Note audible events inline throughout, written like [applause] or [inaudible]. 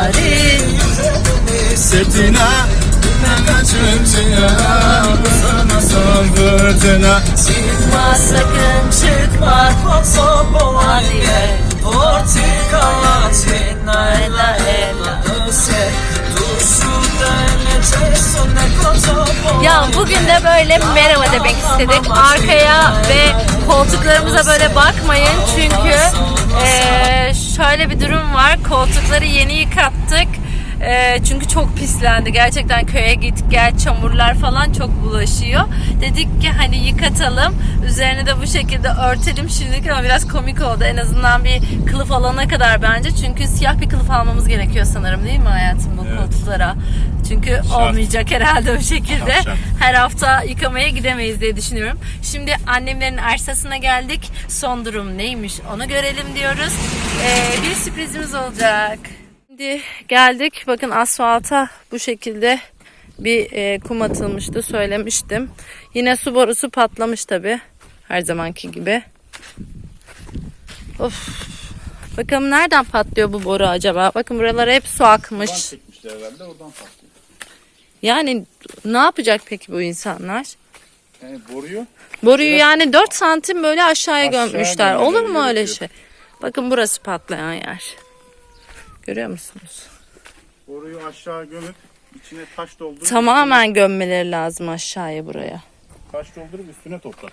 Lalarin Setine ne kaçıncıya Sana son fırtına Çıkma sakın çıkma. Kosovo'ya Portikala Tinayla bugün de böyle merhaba demek istedik. Arkaya ve koltuklarımıza böyle bakmayın çünkü eee, şöyle bir durum var. Koltukları yeni yıkattık. Eee, çünkü çok pislendi. Gerçekten köye git gel çamurlar falan çok bulaşıyor. Dedik ki hani yıkatalım. Üzerine de bu şekilde örtelim şimdilik ama biraz komik oldu. En azından bir kılıf alana kadar bence. Çünkü siyah bir kılıf almamız gerekiyor sanırım değil mi hayatım bu Evet. koltuklara? Çünkü olmayacak herhalde o şekilde. Şart, şart. Her hafta yıkamaya gidemeyiz diye düşünüyorum. Şimdi annemlerin arsasına geldik. Son durum neymiş onu görelim diyoruz. Ee, bir sürprizimiz olacak. Şimdi geldik. Bakın asfalta bu şekilde bir e, kum atılmıştı söylemiştim. Yine su borusu patlamış tabi. Her zamanki gibi. Of. Bakalım nereden patlıyor bu boru acaba? Bakın buralara hep su akmış. çekmişler herhalde oradan patlıyor. Yani ne yapacak peki bu insanlar? Yani boruyu Boruyu yani 4 santim böyle aşağıya Aşağı gömmüşler. Olur mu öyle şey? Bakın burası patlayan yer. Görüyor musunuz? boruyu aşağı gömüp içine taş doldurup Tamamen gömmeleri lazım aşağıya buraya. taş doldurup üstüne toprak.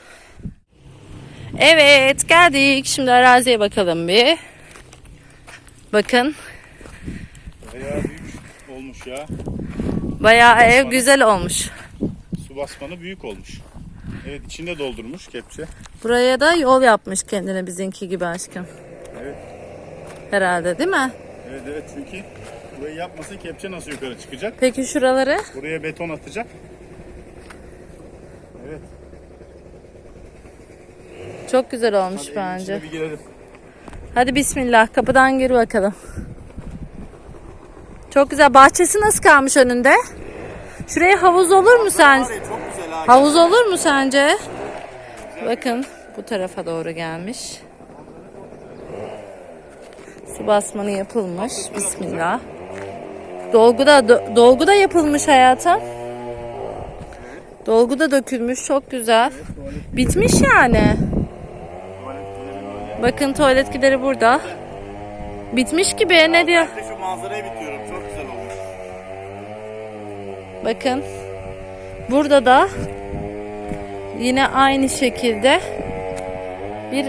Evet geldik. Şimdi araziye bakalım bir. Bakın Bayağı büyük olmuş ya. bayağı ev güzel olmuş. Su basmanı büyük olmuş. Evet içinde doldurmuş kepçe. Buraya da yol yapmış kendine bizimki gibi aşkım. Evet. Herhalde değil mi? Evet evet çünkü burayı yapmasa kepçe nasıl yukarı çıkacak? Peki şuraları? Buraya beton atacak. Evet. Çok güzel olmuş Hadi bence. bir girelim. Hadi bismillah kapıdan gir bakalım. Çok güzel. Bahçesi nasıl kalmış önünde? Şuraya havuz olur mu sen? Var ya çok güzel ha. Havuz olur mu sence? Bakın bu tarafa doğru gelmiş. Su basmanı yapılmış. Bismillah. Dolgu da do- dolgu da yapılmış hayata. Dolgu da dökülmüş. Çok güzel. Bitmiş yani. Bakın tuvalet gideri burada. Bitmiş gibi ne diyor? Ben de şu manzarayı bitiyorum. Çok güzel olmuş. Bakın. Burada da yine aynı şekilde bir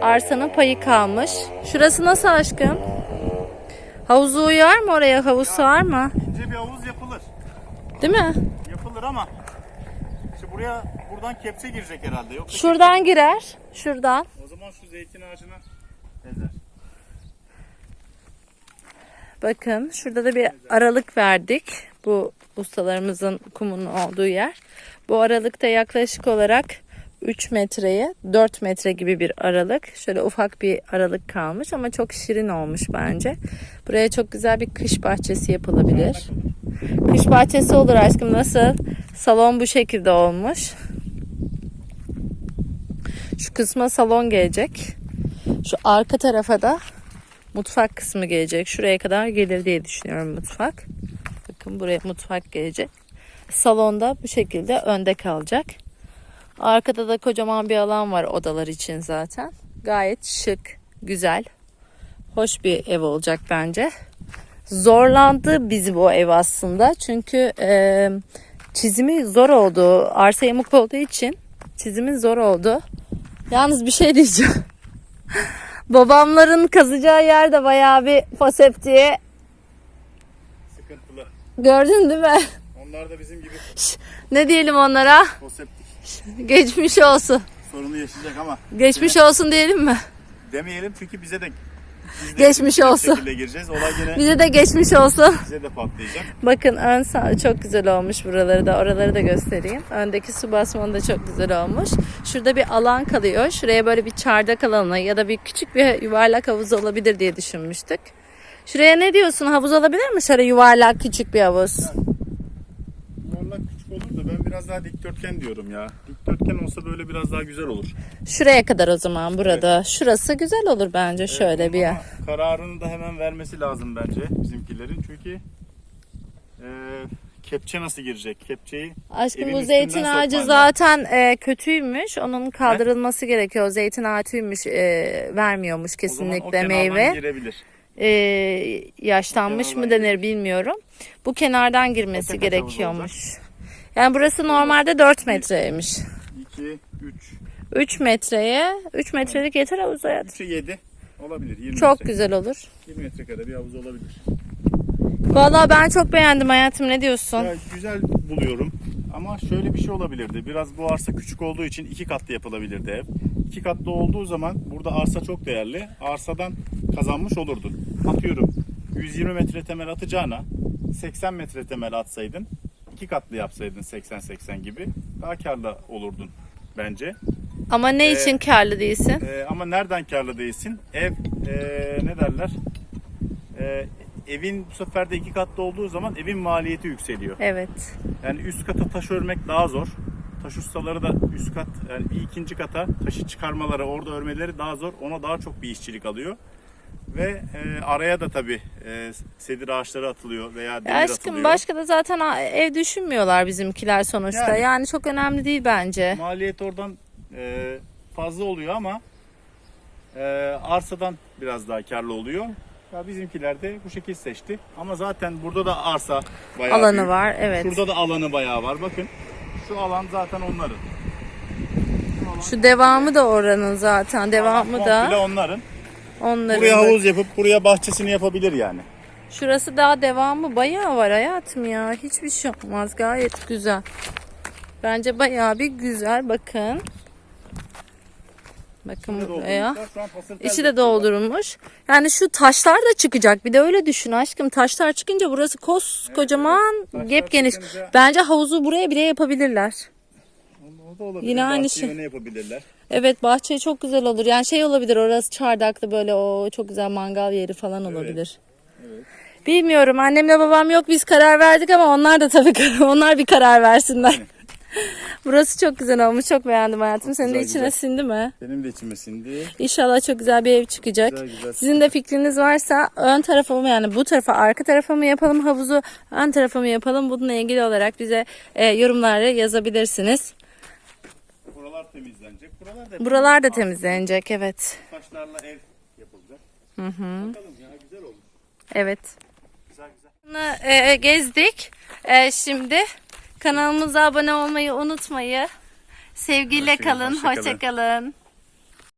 arsanın payı kalmış. Şurası nasıl aşkım? Havuzu uyar mı oraya? Havuz sığar mı? İnce bir havuz yapılır. Değil mi? Yapılır ama işte buraya buradan kepçe girecek herhalde. Yoksa Şuradan girer. Şuradan. o zaman şu zeytin ağacına ezer. Bakın şurada da bir aralık verdik. Bu ustalarımızın kumunun olduğu yer. Bu aralıkta yaklaşık olarak 3 metreye 4 metre gibi bir aralık. Şöyle ufak bir aralık kalmış ama çok şirin olmuş bence. Buraya çok güzel bir kış bahçesi yapılabilir. Kış bahçesi olur aşkım nasıl? Salon bu şekilde olmuş. Şu kısma salon gelecek. Şu arka tarafa da mutfak kısmı gelecek. Şuraya kadar gelir diye düşünüyorum mutfak. Bakın buraya mutfak gelecek. Salonda bu şekilde önde kalacak. Arkada da kocaman bir alan var odalar için zaten. Gayet şık, güzel, hoş bir ev olacak bence. Zorlandı bizi bu ev aslında. Çünkü e, çizimi zor oldu. Arsa yamuk olduğu için çizimi zor oldu. Yalnız bir şey diyeceğim. [laughs] Babamların kazacağı yer de bayağı bir fosep diye. Sıkıntılı. Gördün değil mi? Onlar da bizim gibi Ne diyelim onlara? konseptik Geçmiş olsun. sorunu yaşayacak ama Geçmiş olsun diyelim mi? demeyelim çünkü bize de biz de Geçmiş olsun. şekilde gireceğiz. Olay gene Bize de geçmiş olsun. bize de patlayacak. Bakın ön sağ çok güzel olmuş buraları da oraları da göstereyim. Öndeki su basmanı da çok güzel olmuş. Şurada bir alan kalıyor. Şuraya böyle bir çardak alanı ya da bir küçük bir yuvarlak havuz olabilir diye düşünmüştük. Şuraya ne diyorsun? Havuz olabilir mi? Şöyle yuvarlak küçük bir havuz. Yuvarlak küçük olur da ben biraz daha dikdörtgen diyorum ya. Dik dikdörtgen olsa böyle biraz daha güzel olur. Şuraya kadar o zaman burada. Şurası güzel olur bence şöyle bir yer. Kararını da hemen vermesi lazım bence bizimkilerin. Çünkü e, kepçe nasıl girecek? Kepçeyi Aşkım bu zeytin ağacı zaten e, kötüymüş. Onun kaldırılması gerekiyor. Zeytin ağacıymış e, vermiyormuş o zaman o kesinlikle kenardan meyve. girebilir. E, yaşlanmış mı denir bilmiyorum. Bu kenardan girmesi gerekiyormuş. Yani burası normalde 4 metreymiş. 2, 3, 3 metreye 3 metrelik yeter havuz hayat. 3'e 7 olabilir. 20 Çok metre. güzel olur. 20 metrekare bir havuz olabilir. Vallahi ben çok beğendim hayatım ne diyorsun? Ya, güzel buluyorum. Ama şöyle bir şey olabilirdi. Biraz bu arsa küçük olduğu için iki katlı yapılabilirdi ev. İki katlı olduğu zaman burada arsa çok değerli. Arsadan kazanmış olurdun. Atıyorum 120 metre temel atacağına 80 metre temel atsaydın iki katlı yapsaydın 80-80 gibi daha karlı olurdun bence. Ama ne Ee, için karlı değilsin? Ee, ama nereden karlı değilsin? Ev ee, ne derler? Ee, evin bu sefer de iki katlı olduğu zaman evin maliyeti yükseliyor. Evet. Yani üst kata taş örmek daha zor. Taş ustaları da üst kat yani ikinci kata taşı çıkarmaları, orada örmeleri daha zor. Ona daha çok bir işçilik alıyor. Ve e, araya da tabii e, sedir ağaçları atılıyor veya demir aşkım atılıyor. başka da zaten a- ev düşünmüyorlar bizimkiler sonuçta. Yani. Yani, çok önemli değil bence. Maliyet oradan e, fazla oluyor ama e, arsadan biraz daha karlı oluyor. Ya bizimkiler de bu şekil seçti. Ama zaten burada da arsa bayağı Alanı büyük. var evet. Şurada da alanı bayağı var. Bakın şu alan zaten onların. Şu devamı da oranın zaten. Devamı Komple da onların. Onların. Buraya havuz yapıp buraya bahçesini yapabilir yani. Şurası daha devamı bayağı var hayatım ya. Hiçbir şey olmaz. Gayet güzel. Bence bayağı bir güzel. Bakın. Bakın buraya. İçi de doldurulmuş. Yani şu taşlar da çıkacak. Bir de öyle düşün aşkım. Taşlar çıkınca burası koskocaman, Taşlar gep geniş. çıkınca- Bence havuzu buraya bile yapabilirler. O da olabilir. Yine aynı şey. yapabilirler. Evet bahçe çok güzel olur. Yani şey olabilir orası çardaklı böyle o çok güzel mangal yeri falan olabilir. Bilmiyorum annemle babam yok biz karar verdik ama onlar da tabii [laughs] onlar bir karar versinler. [laughs] Burası çok güzel olmuş. Çok beğendim hayatım. Senin de güzel, içine güzel. sindi mi? Benim de içime sindi. İnşallah çok güzel bir ev çıkacak. Güzel, güzel. Sizin de fikriniz varsa ön tarafa mı yani bu tarafa arka tarafa mı yapalım havuzu ön tarafa mı yapalım bununla ilgili olarak bize e, yorumlara yazabilirsiniz. Buralar temizlenecek. Buralar da Buralar da temizlenecek evet. taşlarla ev yapılacak. Hı hı. Bakalım ya güzel olur. Evet. Güzel güzel. E, gezdik. E, şimdi kanalımıza abone olmayı unutmayın. Sevgiyle kalın. Hoşça kalın.